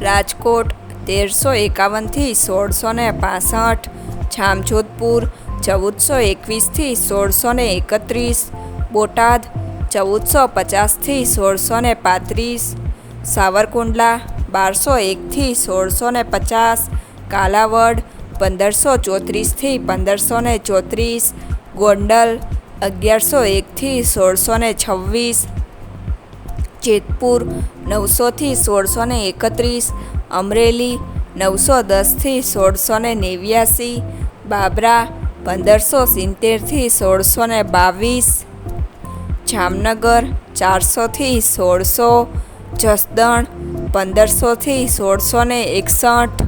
રાજકોટ, તેરસો એકાવનથી સોળસો ને પાસઠ, જામજોધપુર, ચૌદસો એકવીસથી સોળસો ને એકત્રીસ, બોટાદ, ચૌદસો પચાસથી સોળસો ને પાંત્રીસ, સાવરકુંડલા, બારસો એકથી સોળસો ને પચાસ, કાલાવડ, પંદરસો ચોત્રીસથી પંદરસો ને ચોત્રીસ, ગોંડલ, અગિયારસો એકથી સોળસો ને છવ્વીસ જેતપુર, નવસોથી સોળસો ને એકત્રીસ, અમરેલી નવસો દસથી સોળસો ને નેવ્યાસી, બાબરા, પંદરસો સિત્તેરથી સોળસો ને બાવીસ, જામનગર, ચારસોથી સોળસો, જસદણ, પંદરસોથી સોળસો ને એકસઠ